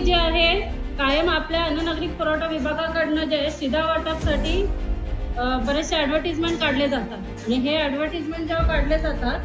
जे आहे कायम आपल्या अन्न नागरिक पुरवठा विभागाकडनं जे आहे शिधा वाटपसाठी बरेचसे ॲडव्हर्टिजमेंट काढले जातात. आणि हे ॲडव्हर्टिजमेंट जेव्हा काढले जातात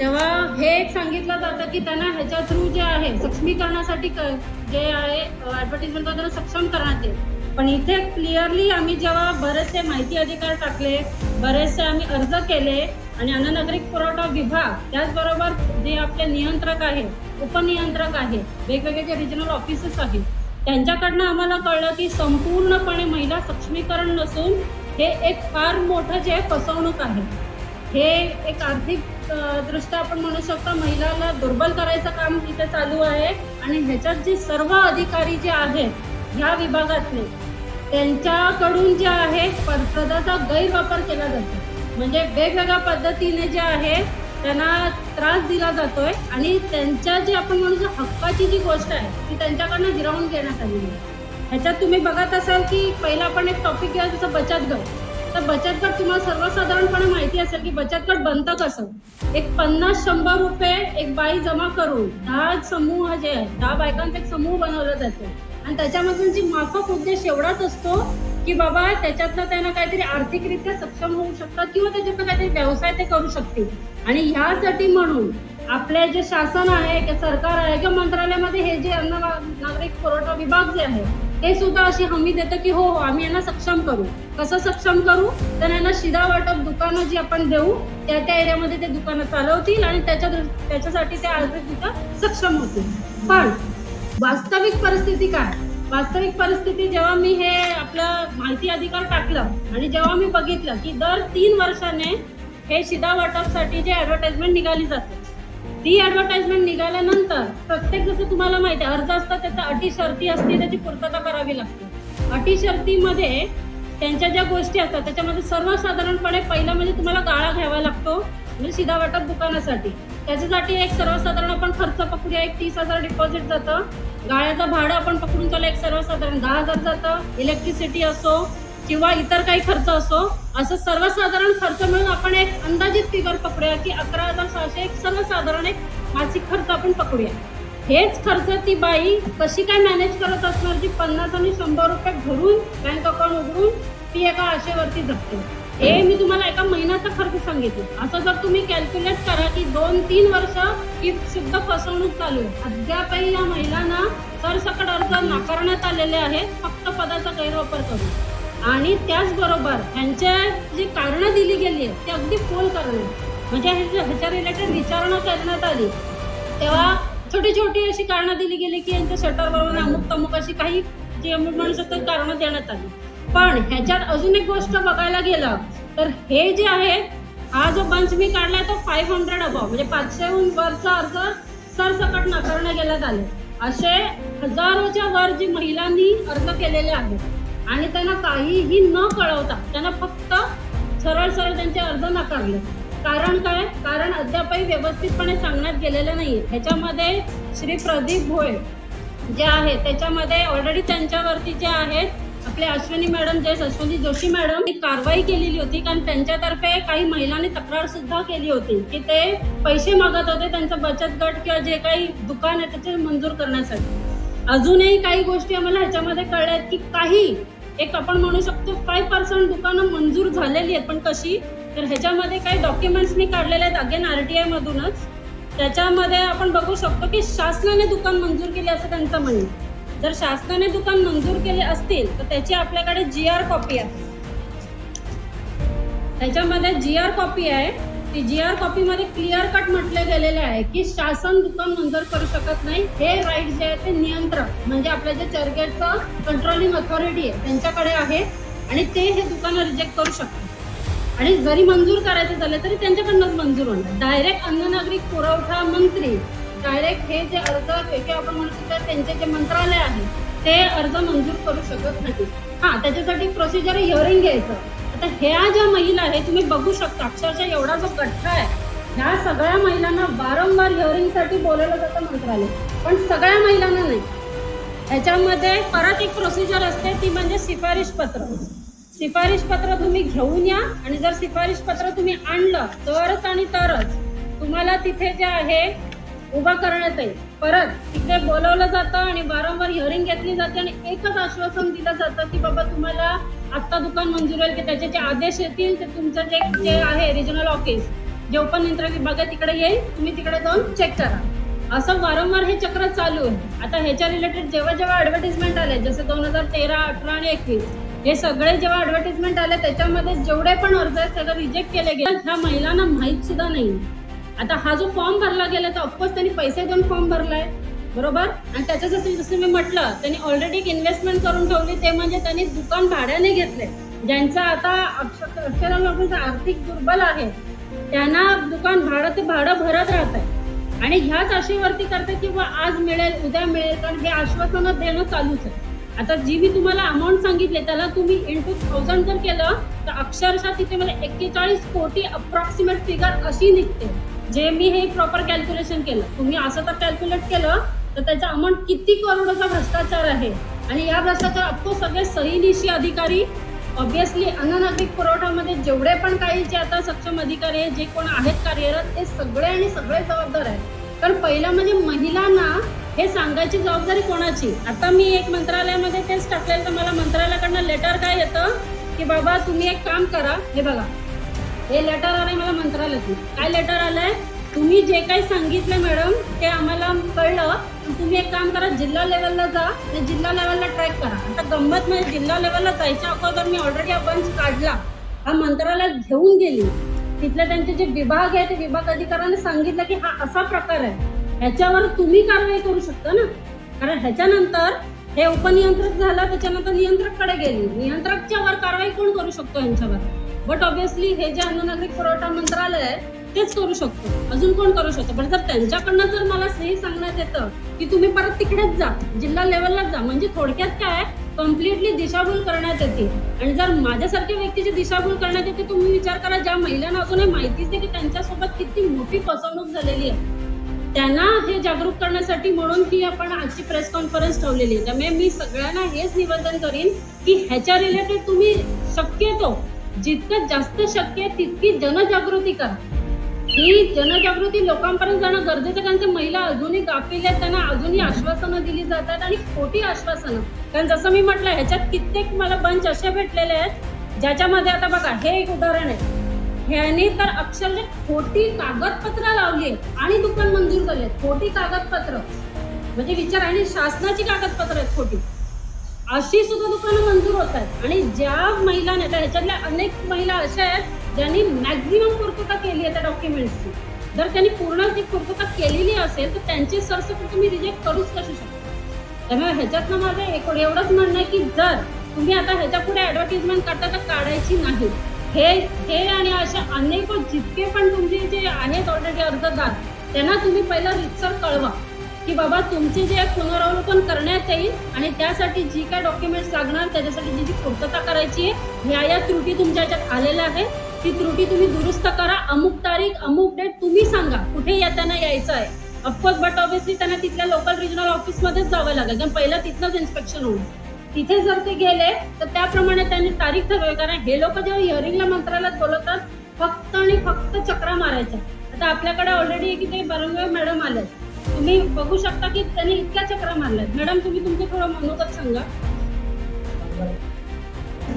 तेव्हा हे एक सांगितलं जातं की त्यांना ह्याच्या थ्रू जे आहे सक्षमीकरणासाठी जे आहे ॲडव्हर्टिजमेंट त्यांना सक्षम करण्यात येईल. पण इथे क्लिअरली आम्ही जेव्हा बरेचसे माहिती अधिकार टाकले बरेचसे आम्ही अर्ज केले आणि अन्न नागरिक पुरवठा विभाग त्याचबरोबर जे आपले नियंत्रक आहे उपनियंत्रक आहे वेगवेगळे जे रिजनल ऑफिसेस आहेत त्यांच्याकडनं आम्हाला कळलं की संपूर्णपणे महिला सक्षमीकरण नसून हे एक फार मोठं जे फसवणूक आहे. हे एक आर्थिक दृष्ट्या आपण म्हणू शकतो महिलाला दुर्बल करायचं काम इथे चालू आहे आणि ह्याच्यात जे सर्व अधिकारी जे आहेत ह्या विभागातले त्यांच्याकडून जे आहे पदाचा गैरवापर केला जातो. म्हणजे वेगवेगळ्या पद्धतीने जे आहे त्यांना त्रास दिला जातोय आणि त्यांच्या जे आपण म्हणू हक्काची जी गोष्ट आहे ती त्यांच्याकडनं हिरावून घेण्यात आली आहे. ह्याच्यात तुम्ही बघत असाल की पहिला आपण एक टॉपिक घ्या जसं बचत गट. तर बचत गट तुम्हाला सर्वसाधारणपणे माहिती असेल की बचत गट बनतं कसं? एक पन्नास शंभर रुपये एक बाई जमा करून दहा समूह जे आहे दहा बायकांचा एक समूह बनवला जातो. आणि त्याच्यामधून जी माफक उद्देश एवढाच असतो की बाबा त्याच्यातनं त्यांना काहीतरी आर्थिकरित्या सक्षम होऊ शकतात किंवा त्याच्यातनं काहीतरी व्यवसाय ते करू शकतील. आणि ह्यासाठी म्हणून आपले जे शासन आहे किंवा सरकार आहे किंवा मंत्रालयामध्ये हे जे अन्न नागरिक पुरवठा विभाग जे आहे ते सुद्धा अशी हमी देतं की हो हो आम्ही यांना सक्षम करू. कसं सक्षम करू? तर यांना शिधा वाटप दुकानं जी आपण देऊ त्या त्या एरियामध्ये ते दुकानं चालवतील आणि त्याच्या त्याच्यासाठी ते आर्थिकरित्या सक्षम होतील. पण वास्तविक परिस्थिती काय? वास्तविक परिस्थिती जेव्हा मी हे आपलं माहिती अधिकार टाकलं आणि जेव्हा मी बघितलं की दर तीन वर्षाने हे शिधा वाटपसाठी जे ॲडव्हर्टाइजमेंट निघाली जाते ती ॲडव्हर्टाइजमेंट निघाल्यानंतर प्रत्येक जसं तुम्हाला माहिती आहे अर्ज असतात त्याचा अटी शर्ती असते त्याची पूर्तता करावी लागते. अटी शर्तीमध्ये त्यांच्या ज्या गोष्टी असतात त्याच्यामध्ये सर्वसाधारणपणे पहिला म्हणजे तुम्हाला गाळा घ्यावा लागतो म्हणजे शिधा वाटप दुकानासाठी. त्याच्यासाठी एक सर्वसाधारण आपण खर्च पकडूया एक तीस हजार डिपॉझिट जातं. गाळ्याचं भाडं आपण पकडून त्याला एक सर्वसाधारण दहा हजार जातं. इलेक्ट्रिसिटी असो किंवा इतर काही खर्च असो असं सर्वसाधारण खर्च मिळून आपण एक अंदाजित फिगर पकडूया की अकरा हजार सहाशे एक सर्वसाधारण एक मासिक खर्च आपण पकडूया. हेच खर्च ती बाई कशी काय मॅनेज करत असणार जी पन्नास आणि शंभर रुपये भरून बँक अकाउंट उघडून ती एका आशेवरती जगते. हे मी तुम्हाला एका महिन्याचा खर्च सांगितलं. असं जर तुम्ही कॅल्क्युलेट करा की दोन तीन वर्ष ही शुद्ध फसवणूक चालू आहे. अद्यापही या महिलांना सरसकट अर्ज नाकारण्यात आलेले आहेत फक्त पदाचा गैरवापर करून. आणि त्याचबरोबर ह्यांच्या जी कारणं दिली गेली आहेत ती अगदी फोल करणं म्हणजे ह्याच्या ह्याच्या रिलेटेड विचारणा करण्यात आली तेव्हा छोटी छोटी अशी कारणं दिली गेली की यांच्या शटरवरून अमुक तमुक अशी काही जे म्हणू शकतात कारणं देण्यात आली. पण ह्याच्यात अजून एक गोष्ट बघायला गेलं तर हे जे आहे हा जो बंच मी काढलाय तो फाईव्ह हंड्रेड अबाव म्हणजे पाचशेहून वरचा अर्ज सरसकट नाकारण्यात गेल्यात आले असे हजारोच्या वर जी महिलांनी अर्ज केलेले आहेत आणि त्यांना काहीही न कळवता त्यांना फक्त सरळ सरळ त्यांचे अर्ज नाकारले. कारण काय? कारण अद्यापही व्यवस्थितपणे सांगण्यात गेलेलं नाही ह्याच्यामध्ये श्री प्रदीप भोळे जे आहे त्याच्यामध्ये ऑलरेडी त्यांच्यावरती जे आहेत आपले अश्विनी मॅडम जे अश्विनी जोशी मॅडम. कारवाई केलेली होती कारण त्यांच्यातर्फे काही महिलांनी तक्रार सुद्धा केली होती की ते पैसे मागत होते त्यांचा बचत गट किंवा जे काही दुकान आहे त्याचे मंजूर करण्यासाठी. अजूनही काही गोष्टी आम्हाला ह्याच्यामध्ये कळल्या आहेत की काही एक आपण म्हणू शकतो फाय पर्सेंट दुकानं मंजूर झालेली आहेत. पण कशी? तर ह्याच्यामध्ये काही डॉक्युमेंट्स मी काढलेले आहेत अगेन आर टी आयमधूनच त्याच्यामध्ये आपण बघू शकतो की शासनाने दुकान मंजूर केले असं त्यांचं म्हणणं जर शासनाने दुकान मंजूर केले असतील तर त्याची आपल्याकडे जी आर कॉपी आहे. त्याच्यामध्ये जी आर कॉपी आहे. ती जी आर कॉपीमध्ये क्लिअर कट म्हटले गेलेले आहे की शासन दुकान मंजूर करू शकत नाही. हे राईट जे आहे ते नियंत्रण म्हणजे आपल्या जे चर्चगेटचं कंट्रोलिंग अथॉरिटी आहे त्यांच्याकडे आहे आणि ते हे दुकानं रिजेक्ट करू शकतात. आणि जरी मंजूर करायचे झाले तरी त्यांच्याकडनंच मंजूर होणार. डायरेक्ट अन्न नागरिक पुरवठा मंत्री डायरेक्ट हे जे अर्ज किंवा आपण म्हणू शकतो त्यांचे जे मंत्रालय आहे ते अर्ज मंजूर करू शकत नाही. हा त्याच्यासाठी प्रोसिजर हिअरिंग घ्यायचं. आता ह्या ज्या महिला आहे तुम्ही बघू शकता अक्षरशः एवढा जो गठ्ठा आहे ह्या सगळ्या महिलांना वारंवार हिअरिंगसाठी बोलवलं जातं मंत्रालय. पण सगळ्या महिलांना नाही. ह्याच्यामध्ये परत एक प्रोसिजर असते ती म्हणजे शिफारिश पत्र शिफारिश पत्र तुम्ही घेऊन या आणि जर शिफारिश पत्र तुम्ही आणलं तरच आणि तरच तुम्हाला तिथे जे आहे उभा करण्यात येईल. परत तिकडे बोलवलं जातं आणि वारंवार हिअरिंग घेतली जाते आणि एकच आश्वासन दिलं जातं की बाबा तुम्हाला आत्ता दुकान मंजूर होईल की त्याचे जे आदेश येतील ते तुमचं जे जे आहे रिजनल ऑफिस जे उपनियंत्रण विभाग आहे तिकडे येईल तुम्ही तिकडे जाऊन चेक करा. असं वारंवार हे चक्र चालू आहे. आता ह्याच्या रिलेटेड जेव्हा जेव्हा ॲडव्हर्टिजमेंट आले जसं दोन हजार तेरा अठरा आणि एकवीस हे सगळे जेव्हा ॲडव्हर्टिजमेंट आले त्याच्यामध्ये जेवढे पण अर्ज आहेत सगळं रिजेक्ट केले गेले. ह्या महिलांना माहीत सुद्धा नाही आता हा जो फॉर्म भरला गेला तर ऑफकोर्स त्यांनी पैसे देऊन फॉर्म भरलाय बरोबर? आणि त्याच्यासाठी जसं मी म्हटलं त्यांनी ऑलरेडी एक इन्व्हेस्टमेंट करून ठेवली ते म्हणजे त्यांनी दुकान भाड्याने घेतले. ज्यांचा आता अक्षर अक्षराला आर्थिक दुर्बल आहे त्यांना दुकान भाडं ते भाडं भरत राहत आहे. आणि ह्याच आशेवरती करते की बा आज मिळेल उद्या मिळेल कारण हे आश्वासनं देणं चालूच आहे. आता जी मी तुम्हाला अमाऊंट सांगितले त्याला तुम्ही इंटू थाउजंड जर केलं तर अक्षरशः तिथे मला एक्केचाळीस कोटी अप्रॉक्सिमेट फिगर अशी निघते. जे मी हे प्रॉपर कॅल्क्युलेशन केलं तुम्ही असं तर कॅल्क्युलेट केलं तर त्याचा अमाऊंट किती करोडचा भ्रष्टाचार आहे? आणि या भ्रष्टाचार अफकोर्स सगळे सहीनिशी अधिकारी ऑब्विसली अन्न नागरिक पुरवठामध्ये जेवढे पण काही जे आता सक्षम अधिकारी आहेत जे कोण आहेत कार्यरत ते सगळे आणि सगळे जबाबदार आहेत. कारण पहिलं म्हणजे महिलांना हे सांगायची जबाबदारी कोणाची? आता मी एक मंत्रालयामध्ये तेच टाकलेलं तर मला मंत्रालयाकडनं लेटर काय येतं की बाबा तुम्ही एक काम करा हे बघा. हे लेटर आलंय मला मंत्रालयातून काय लेटर आलंय? तुम्ही जे काही सांगितलं मॅडम ते आम्हाला कळलं. तुम्ही एक काम करा जिल्हा लेवलला जा आणि जिल्हा लेवलला ट्रॅक करा. आता गंमत म्हणजे जिल्हा लेवलला जायच्या अगोदर मी ऑलरेडी हा बंच काढला. हा मंत्रालयात घेऊन गेली. तिथले त्यांचे जे विभाग आहे ते विभाग अधिकाऱ्याने सांगितलं की हा असा प्रकार आहे. ह्याच्यावर तुम्ही कारवाई करू शकता ना? कारण ह्याच्यानंतर हे उपनियंत्रक झालं त्याच्यानंतर नियंत्रककडे गेली. नियंत्रकच्या वर कारवाई कोण करू शकतो यांच्यावर बट ऑब्विसली हे जे अन्न नागरिक पुरवठा मंत्रालय आहे तेच करू शकतो. अजून कोण करू शकतो? पण जर त्यांच्याकडनं जर मला हे सांगण्यात येतं की तुम्ही परत तिकडेच जा जिल्हा लेवलला जा म्हणजे थोडक्यात काय? कम्प्लिटली दिशाभूल करण्यात येते. आणि जर माझ्यासारख्या व्यक्तीची दिशाभूल करण्यात येते तुम्ही विचार करा ज्या महिलांना अजून हे माहितीच नाही की त्यांच्यासोबत किती मोठी फसवणूक झालेली आहे. त्यांना हे जागरूक करण्यासाठी म्हणून ही आपण आजची प्रेस कॉन्फरन्स ठेवलेली आहे. त्यामुळे मी सगळ्यांना हेच निवेदन करीन की ह्याच्या रिलेटेड तुम्ही शक्यतो जितकं जास्त शक्य आहे तितकी जनजागृती करा. ही जनजागृती लोकांपर्यंत जाणं गरजेचं आहे, कारण ते महिला अजूनही गाफील आहेत त्यांना अजूनही आश्वासनं दिली जातात आणि खोटी आश्वासनं. कारण जसं मी म्हटलं ह्याच्यात कित्येक मला बंच असे भेटलेले आहेत ज्याच्यामध्ये आता बघा हे एक उदाहरण आहे. ह्याने तर अक्षरशः खोटी कागदपत्र लावली आहेत आणि दुकान मंजूर झाले खोटी कागदपत्र. म्हणजे विचार आणि शासनाची कागदपत्र आहेत खोटी. अशी सुद्धा दुकानं मंजूर होत आहेत. आणि ज्या महिलांना ह्याच्यातल्या अनेक महिला अशा आहेत ज्यांनी मॅक्झिमम पूर्तता केली आहे त्या डॉक्युमेंट्सची. जर त्यांनी पूर्ण ती पूर्तता केलेली असेल तर त्यांची सरसकट तुम्ही रिजेक्ट करूच कशी शकता? त्यामुळे ह्याच्यातनं माझं एक एवढंच म्हणणं आहे की जर तुम्ही आता ह्याच्या पुढे ॲडव्हर्टिजमेंट करता तर काढायची नाही. हे हे आणि अशा अनेक जितके पण तुमचे जे आहेत ऑलरेडी अर्जदार त्यांना तुम्ही पहिला रितसर कळवा. की बाबा तुमचे जे पुनरावलोकन करण्यात येईल आणि त्यासाठी जी काय डॉक्युमेंट्स लागणार त्याच्यासाठी जी जी पूर्तता करायची आहे ह्या या त्रुटी तुमच्या ह्याच्यात आलेल्या आहेत. ती त्रुटी तुम्ही दुरुस्त करा. अमुक तारीख अमुक डेट तुम्ही सांगा कुठे या त्यांना यायचं आहे. ऑफकोर्स बट ऑब्विसली त्यांना तिथल्या लोकल रिजनल ऑफिसमध्येच जावं लागेल. कारण पहिलं तिथनंच इन्स्पेक्शन होईल. तिथे जर ते गेले तर त्याप्रमाणे त्यांनी तारीख ठरवावी कारण हे लोक जेव्हा हिअरिंगला मंत्रालयात बोलवतात फक्त आणि फक्त चक्रा मारायच्या. आता आपल्याकडे ऑलरेडी की ते बरंगे मॅडम आले तुम्ही बघू शकता की त्यांनी इतक्या चक्रा मारल्या मॅडम तुम्ही तुमचं थोडं मनोगत सांगा.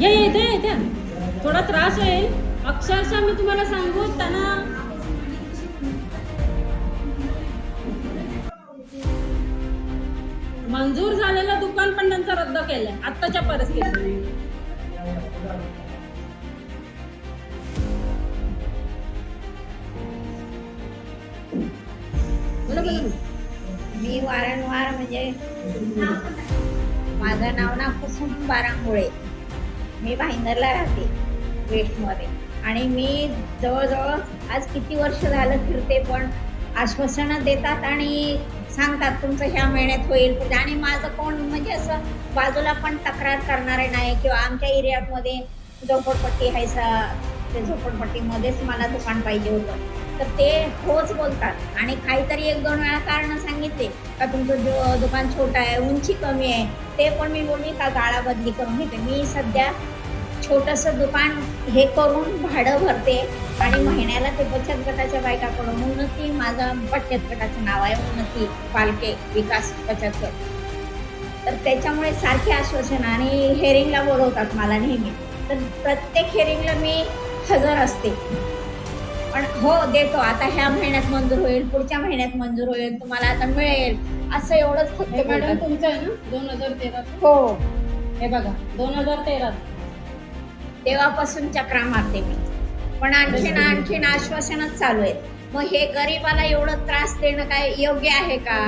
या ये, इथे ये, थोडा त्रास होईल. अक्षरशः मी तुम्हाला सांगू त्यांना मंजूर झालेलं दुकान पण त्यांचं रद्द केलंय. आत्ताच्या परिस्थितीत. वारंवार म्हणजे माझं नाव ना कुसुम बारांमुळे. मी भाईंदरला राहते वेस्टमध्ये. आणि मी जवळजवळ आज किती वर्ष झालं फिरते पण आश्वासनं देतात आणि सांगतात तुमचं ह्या महिन्यात होईल पुढे आणि माझं कोण म्हणजे असं बाजूला पण तक्रार करणारे नाही किंवा आमच्या एरियामध्ये झोपडपट्टी आहे सा झोपडपट्टीमध्येच मला दुकान पाहिजे होतं. तर ते होच बोलतात. आणि काहीतरी एक दोन वेळा कारण सांगितले का तुमचं जो दुकान छोटं आहे उंची कमी आहे ते पण मी बोलली का गाळा बदली करून घेते. मी सध्या छोटंसं दुकान हे करून भाडं भरते आणि महिन्याला ते बचत गटाच्या बायकाकडून उन्नती माझं बचत गटाचं नाव आहे. उन्नती पालके विकास बचत गट. तर त्याच्यामुळे सारखे आश्वासन आणि हेअरिंगला बोलवतात मला नेहमी. तर प्रत्येक हेअरिंगला मी हजर असते. पण हो देतो. आता ह्या महिन्यात मंजूर होईल पुढच्या महिन्यात मंजूर होईल तुम्हाला आता मिळेल. असं एवढंच फक्त हे मॅडम. तुमचं आहे ना? दोन हजार तेरा हो. हे बघा दोन हजार तेरा तेव्हापासून चक्रा मारते मी. पण आणखीन आणखीन आश्वासनच चालू आहेत. मग हे गरीबाला एवढं त्रास देणं काय योग्य आहे का?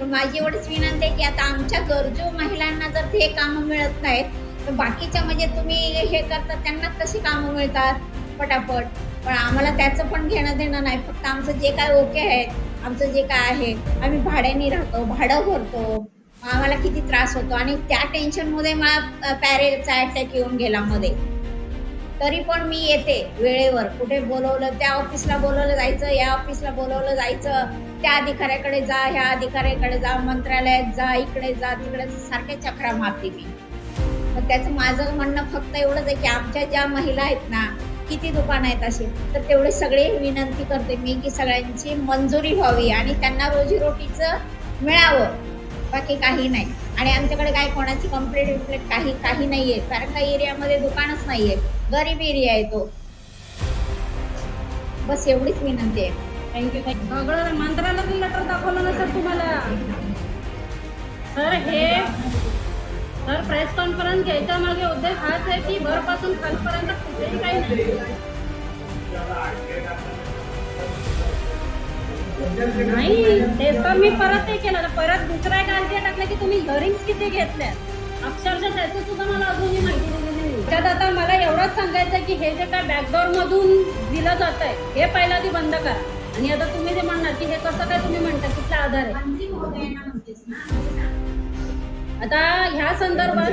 पण माझी एवढीच विनंती आहे की आता आमच्या गरजू महिलांना जर ते कामं मिळत नाहीत तर बाकीच्या म्हणजे तुम्ही हे करता त्यांना कशी कामं मिळतात? पटापट. पण आम्हाला त्याचं पण घेणं देणं नाही. फक्त आमचं जे काय ओके आहे आमचं जे काय आहे आम्ही भाड्याने राहतो भाडं भरतो. आम्हाला किती त्रास होतो आणि त्या टेन्शनमध्ये मला पॅरेचा अटॅक येऊन गेला मध्ये. तरी पण मी येते वेळेवर. कुठे बोलवलं त्या ऑफिसला बोलवलं जायचं या ऑफिसला बोलवलं जायचं. त्या अधिकाऱ्याकडे जा ह्या अधिकाऱ्याकडे जा मंत्रालयात जा इकडे जा तिकडे सारख्या चक्रा मारते मी. मग त्याचं माझं म्हणणं फक्त एवढंच आहे की आमच्या ज्या महिला आहेत ना किती दुकान आहेत असे तर तेवढे सगळे विनंती करते मी की सगळ्यांची मंजुरी व्हावी आणि त्यांना रोजीरोटीचं मिळावं बाकी काही नाही. आणि आमच्याकडे काय कोणाची कंप्लेंट विम्प्लेट काही काही नाही आहे कारण का एरियामध्ये दुकानच नाही आहे गरीब एरिया आहे तो. बस एवढीच विनंती आहे. थँक्यू थँक्यू सगळं मंत्रालयातून लेटर दाखवलं ना सर तुम्हाला? सर हे तर प्रेस कॉन्फरन्स घ्यायच्या मागे उद्देश हाच आहे की वरपासून खालपर्यंत कुठेही काही नाही. नाही ते तर मी परत नाही केलं. परत दुसरा एक आरटीआय टाकलं की तुम्ही हिअरिंग किती घेतल्या अक्षरशः त्याचं सुद्धा मला अजूनही माहिती दिलेली नाही. त्यात आता मला एवढंच सांगायचं की हे जे काय बॅकडोर मधून दिलं जात आहे हे पहिला ती बंद करा. आणि आता तुम्ही जे म्हणणार की हे कसं काय तुम्ही म्हणता कुठला आधार आहे. आता ह्या संदर्भात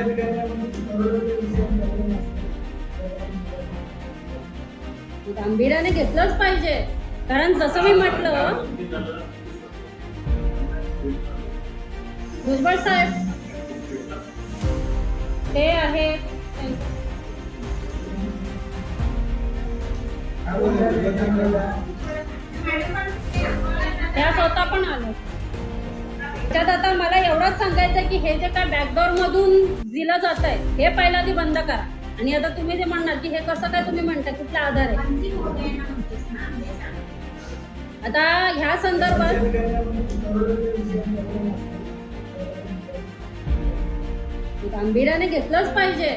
गांभीर्याने घेतलंच पाहिजे. कारण जसं मी म्हटलं भुजबळ साहेब ते आहे. त्या स्वतः पण आलं. त्यात आता मला एवढंच सांगायचं की हे जे काय बॅकडोर मधून दिलं जात आहे हे पहिला ती बंद करा. आणि आता तुम्ही जे म्हणणार की हे कसं काय तुम्ही म्हणता कुठला आधार आहे? आता ह्या संदर्भात गांभीर्याने घेतलंच पाहिजे.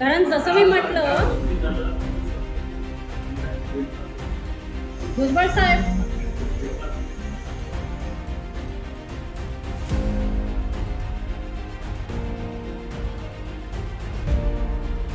कारण जसं मी म्हटलं भुजबळ साहेब